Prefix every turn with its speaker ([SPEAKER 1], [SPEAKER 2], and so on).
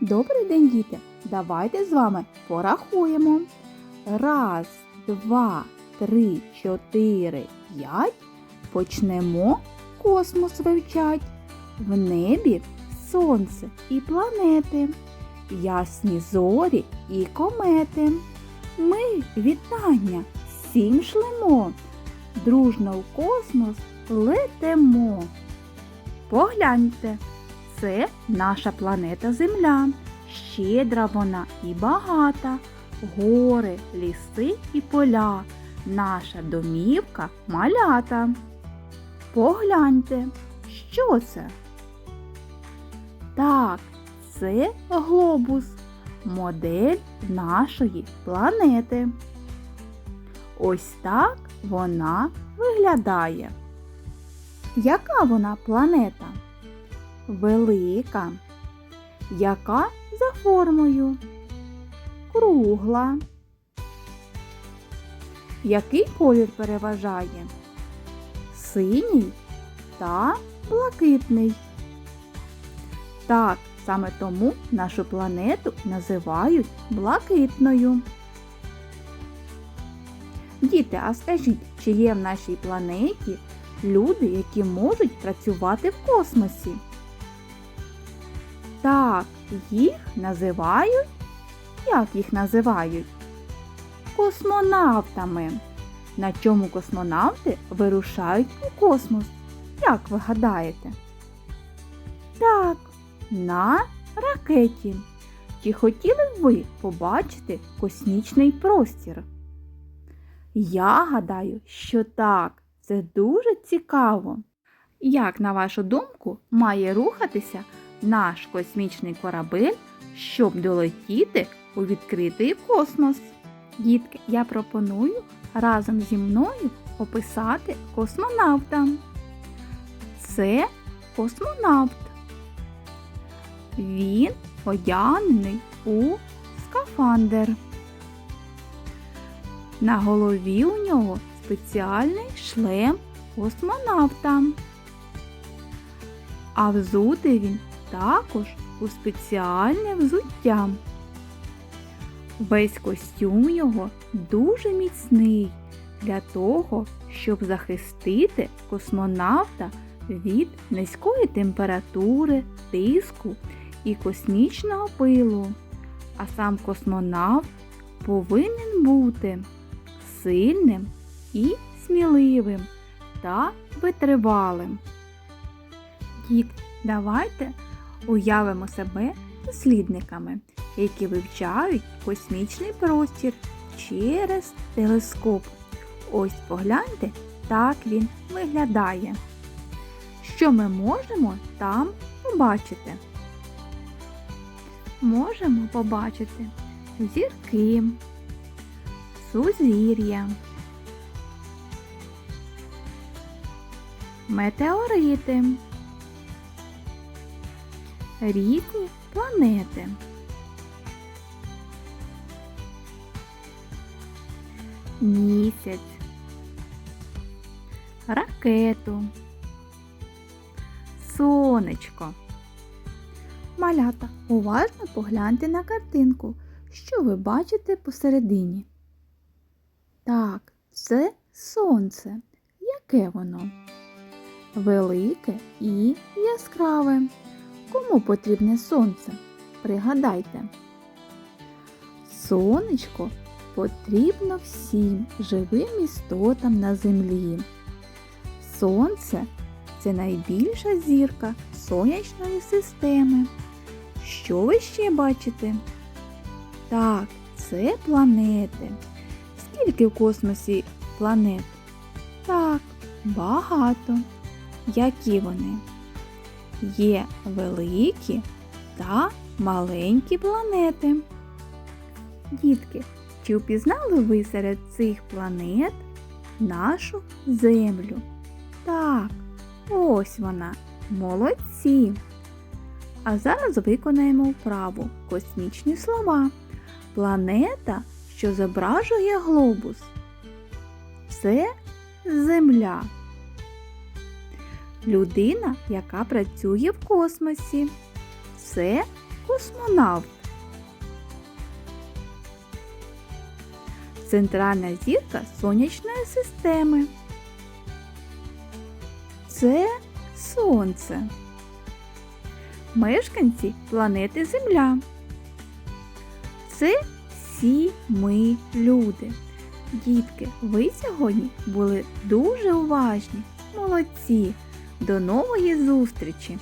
[SPEAKER 1] Добрий день, діти! Давайте з вами порахуємо. Раз, два, три, чотири, п'ять. Почнемо космос вивчать. В небі сонце і планети, ясні зорі і комети. Ми вітання всім шлемо, дружно в космос летимо. Погляньте, це наша планета Земля. Щедра вона і багата. Гори, ліси і поля. Наша домівка малята. Погляньте, що це? Так, це глобус, модель нашої планети. Ось так вона виглядає. Яка вона планета? Велика. Яка за формою? Кругла. Який колір переважає? Синій та блакитний. Так, саме тому нашу планету називають блакитною. Діти, а скажіть, чи є в нашій планеті люди, які можуть працювати в космосі? Так, їх називають. Як їх називають? Космонавтами. На чому космонавти вирушають у космос? Як ви гадаєте? Так, на ракеті. Чи хотіли б ви побачити космічний простір? Я гадаю, що так, це дуже цікаво. Як, на вашу думку, має рухатися наш космічний корабель, щоб долетіти у відкритий космос? Дітки, я пропоную разом зі мною описати космонавта. Це космонавт. Він одягнений у скафандр. На голові у нього спеціальний шлем космонавта. А взутий він також у спеціальне взуття. Весь костюм його дуже міцний для того, щоб захистити космонавта від низької температури, тиску і космічного пилу. А сам космонавт повинен бути сильним і сміливим та витривалим. Діт, давайте уявимо себе дослідниками, які вивчають космічний простір через телескоп. Ось погляньте, так він виглядає. Що ми можемо там побачити? Можемо побачити зірки, сузір'я, метеорити, різні планети. Місяць, ракету, сонечко. Малята, уважно погляньте на картинку. Що ви бачите посередині? Так, це сонце. Яке воно? Велике і яскраве. Кому потрібне сонце? Пригадайте. Сонечко потрібно всім живим істотам на землі. Сонце це найбільша зірка сонячної системи. Що ви ще бачите? Так, це планети. Скільки в космосі планет? Так, багато. Які вони? Є великі та маленькі планети. Дітки, чи впізнали ви серед цих планет нашу Землю? Так, ось вона. Молодці! А зараз виконаємо вправу космічні слова. Планета, що зображує глобус. Це Земля. Людина, яка працює в космосі. Це космонавт? Центральна зірка сонячної системи. Це Сонце. Мешканці планети Земля. Це всі ми люди. Дітки, ви сьогодні були дуже уважні. Молодці. До нової зустрічі!